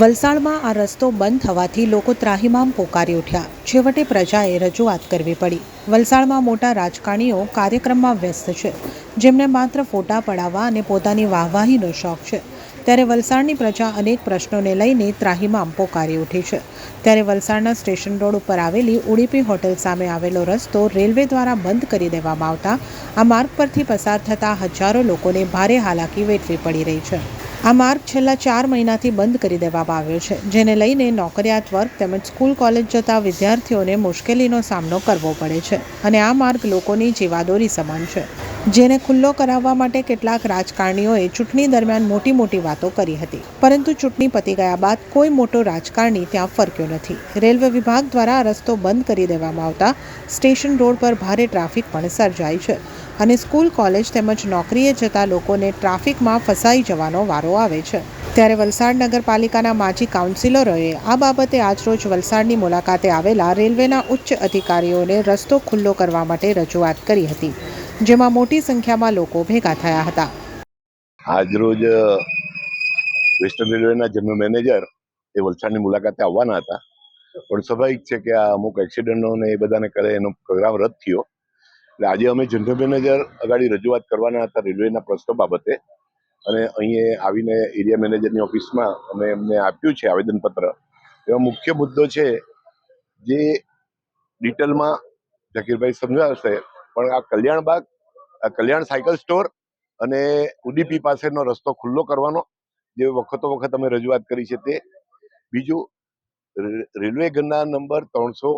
વલસાડમાં આ રસ્તો બંધ થવાથી લોકો ત્રાહિમામ પોકારી ઉઠ્યા. છેવટે પ્રજાએ રજૂઆત કરવી પડી. વલસાડમાં મોટા રાજકારણીઓ કાર્યક્રમમાં વ્યસ્ત છે. જેમને માત્ર ફોટા પડાવવા અને પોતાની વાહવાહીનો શોખ છે. ત્યારે વલસાડની પ્રજા અનેક પ્રશ્નોને લઈને ત્રાહિમામ પોકારી ઉઠી છે. ત્યારે વલસાડના સ્ટેશન રોડ ઉપર આવેલી ઉડીપી હોટેલ સામે આવેલો રસ્તો રેલવે દ્વારા બંધ કરી દેવામાં આવતા. આ માર્ગ પરથી પસાર થતા હજારો લોકોને ભારે હાલાકી વેઠવી પડી રહી છે. આ માર્ગ છેલ્લા ચાર મહિનાથી બંધ કરી દેવામાં આવ્યો છે, જેને લઈને નોકરિયાત વર્ગ તેમજ સ્કૂલ કોલેજ જતા વિદ્યાર્થીઓને મુશ્કેલીનો સામનો કરવો પડે છે અને આ માર્ગ લોકોની જીવાદોરી સમાન છે. જેને ખુલ્લો કરાવવા માટે કેટલાક રાજકારણીઓએ ચૂંટણી દરમિયાન મોટી મોટી વાતો કરી હતી. પરંતુ ચૂંટણી પતી ગયા બાદ કોઈ મોટો રાજકારણી ત્યાં ફરક્યો નથી. રેલવે વિભાગ દ્વારા રસ્તો બંધ કરી દેવામાં આવતા સ્ટેશન રોડ પર ભારે ટ્રાફિક પણ સર્જાય છે અને સ્કૂલ, કોલેજ તેમજ નોકરીએ જતા લોકોને ટ્રાફિકમાં ફસાઈ જવાનો વારો આવે છે. ત્યારે વલસાડ નગરપાલિકાના માજી કાઉન્સિલરોએ આ બાબતે આજરોજ વલસાડની મુલાકાતે આવેલા રેલવેના ઉચ્ચ અધિકારીઓને રસ્તો ખુલ્લો કરવા માટે રજૂઆત કરી હતી. જેમાં મોટી સંખ્યામાં લોકો ભેગા થયા હતા. આજરોજ વેસ્ટર્ન રેલવેના જનરલ મેનેજર એ વલસાડની મુલાકાતે આવવાના હતા. પણ સ્વાભાવિક છે કે આ અમુક એક્સિડન્ટો ને એ બધાને કરે એનો પ્રોગ્રામ રદ થયો. એટલે આજે અમે જનરલ મેનેજર અગાડી રજૂઆત કરવાના હતા રેલવેના પ્રશ્નો બાબતે. અને અહીં આવીને એરિયા મેનેજરની ઓફિસમાં અમે એમને આપ્યું છે આવેદનપત્ર. એમાં મુખ્ય મુદ્દો છે જે ડિટેલમાં ઝકીરભાઈ સમજાવશે. પણ આ કલ્યાણબાગ આ કલ્યાણ સાયકલ સ્ટોર અને ઉડીપી પાસેનો રસ્તો ખુલ્લો કરવાનો, જે વખતો વખત અમે રજૂઆત કરી છે તે. બીજું રેલવે ગરના નંબર ત્રણસો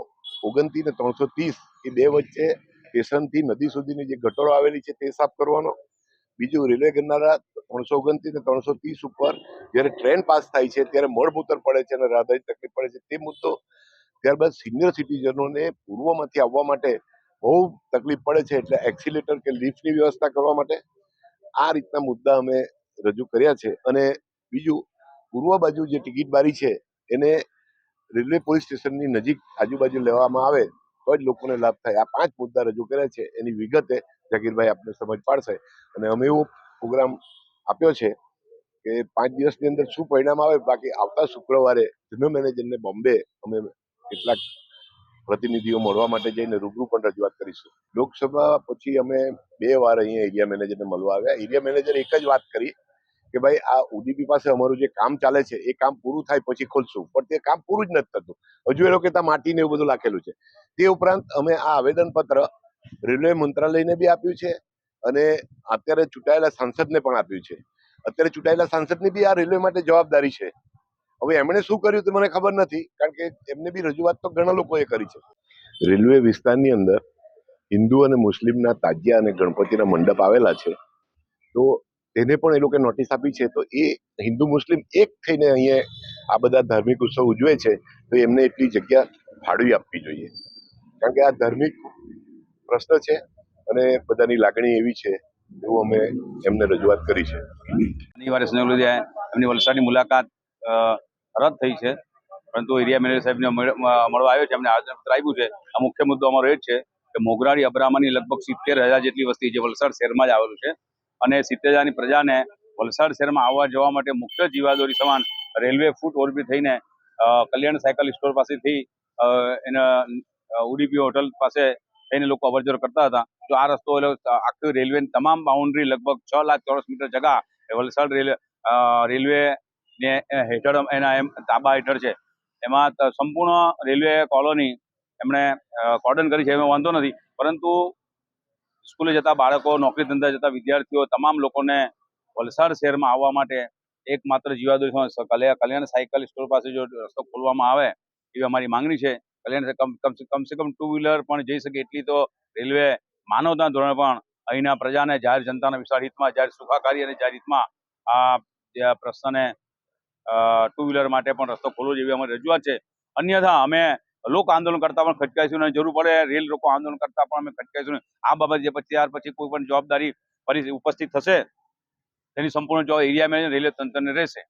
ઓગણત્રીસ ને ત્રણસો ત્રીસ એ બે વચ્ચે સ્ટેશનથી નદી સુધીની જે ગટરો આવેલી છે તે સાફ કરવાનો. બીજું, રેલવે ગણનારા ત્રણસો ઓગણત્રીસ ને ત્રણસો ત્રીસ ઉપર જ્યારે ટ્રેન પાસ થાય છે ત્યારે મળભૂતર પડે છે અને રાહદારી તકલીફ પડે છે તે મુદ્દો. ત્યારબાદ સિનિયર સિટીઝનોને પૂર્વમાંથી આવવા માટે બહુ તકલીફ પડે છે એટલે એક્સિલેટર કે લિફ્ટની વ્યવસ્થા કરવા માટે આ રીતના મુદ્દા અમે રજૂ કર્યા છે. અને બીજું, પૂર્વ બાજુ જે ટિકિટ બારી છે, એને રેલવે પોલીસ સ્ટેશનની નજીક આજુબાજુ લેવામાં આવે, તો જ લોકોને લાભ થાય. આ પાંચ મુદ્દા રજૂ કર્યા છે. એની વિગતે જાગીરભાઈ આપને સમજ પાડશે. અને અમે એવો પ્રોગ્રામ આપ્યો છે કે પાંચ દિવસની અંદર શું પરિણામ આવે, બાકી આવતા શુક્રવારે જનરલ મેનેજરને બોમ્બે અમે કેટલાક પ્રતિનિધિઓ મળવા માટે જઈને રૂબરૂ પણ રજૂઆત કરીશું. લોકસભા પછી અમે બે વાર અહીંયા એરિયા મેનેજરને મળવા આવ્યા. એરિયા મેનેજર એક જ વાત કરી કે ભાઈ, આ ઓડીપી પાસે અમારું જે કામ ચાલે છે, એ કામ પૂરું થાય પછી ખોલશું. પણ તે કામ પૂરું જ નથી થતું. હજુ એ લોકો ત્યાં માટી ને એવું બધું લાખેલું છે. તે ઉપરાંત અમે આ આવેદનપત્ર રેલવે મંત્રાલયને બી આપ્યું છે અને અત્યારે ચૂંટાયેલા સાંસદને પણ આપ્યું છે. અત્યારે ચૂંટાયેલા સાંસદની બી આ રેલવે માટે જવાબદારી છે. હવે એમણે શું કર્યું તે મને ખબર નથી, કારણ કે એમને બી રજૂઆત તો ઘણા લોકોએ કરી છે. રેલવે વિસ્તારની અંદર હિન્દુ અને મુસ્લિમના તાજિયા અને ગણપતિના મંડપ આવેલા છે, તો તેને પણ એ લોકો નોટિસ આપી છે, તો એ હિન્દુ મુસ્લિમ એક થઈને અહીંયા આ બધા ધાર્મિક ઉત્સવ ઉજવે છે, તો એમને એટલી જગ્યા ફાળવી આપવી જોઈએ. કારણ કે આ ધાર્મિક પ્રશ્ન છે અને બધાની લાગણી એવી છે, એવું અમે એમને રજૂઆત કરી છે. શનિવારે સુનિલ એમની વલસાડની મુલાકાત રદ થઈ છે. પરંતુ એરિયા મેનેજર સાહેબને મળવા આવ્યો છે, એમને આવેદનપત્ર આપ્યું છે. આ મુખ્ય મુદ્દો અમારો એ જ છે કે મોગરાળી અબ્રામાની લગભગ સિત્તેર હજાર જેટલી વસ્તી જે વલસાડ શહેરમાં જ આવેલું છે અને સિત્તેર હજારની પ્રજાને વલસાડ શહેરમાં આવવા જવા માટે મુખ્ય જીવાદોરી સમાન રેલવે ફૂટ ઓવરબ્રિજ થઈને કલ્યાણ સાયકલ સ્ટોર પાસેથી એના ઉડીપી હોટલ પાસે થઈને લોકો અવરજવર કરતા હતા. તો આ રસ્તો એટલે આખી રેલવેની તમામ બાઉન્ડ્રી લગભગ છ લાખ ચોરસ મીટર જગા વલસાડ રેલવે રેલવે ને હેઠળ એના એમ તાબા હેઠળ છે. એમાં સંપૂર્ણ રેલવે કોલોની એમણે કોર્ડન કરી છે, એમાં વાંધો નથી. પરંતુ સ્કૂલે જતા બાળકો, નોકરી ધંધા જતા વિદ્યાર્થીઓ, તમામ લોકોને વલસાડ શહેરમાં આવવા માટે એકમાત્ર જીવાદોરી કલ્યાણ સાયકલ સ્ટોર પાસે જો રસ્તો ખોલવામાં આવે એવી અમારી માંગણી છે. કલ્યાણ કમ કમ- કમસે કમ ટુ વ્હીલર પણ જઈ શકે એટલી તો રેલવે માનવતા ધોરણે પણ અહીંના પ્રજાને જાહેર જનતાના વિશાળ હિતમાં જાહેર સુખાકારી અને જાહેર હિતમાં આ પ્રશ્નને ટુ વ્હીલર માટે પણ રસ્તો ખોલવો જેવી અમારી રજૂઆત છે. અન્યથા અમે લોક આંદોલન કરતા પણ ખટકાઈશું નહીં જરૂર પડે રેલ રોકો આંદોલન કરતા પણ અમે ખટકાઈશું. નહીં આ બાબત જે પછી ત્યાર પછી કોઈ પણ જવાબદારી ફરી ઉપસ્થિત થશે, તેની સંપૂર્ણ જવાબ એરિયા રેલવે તંત્રને રહેશે.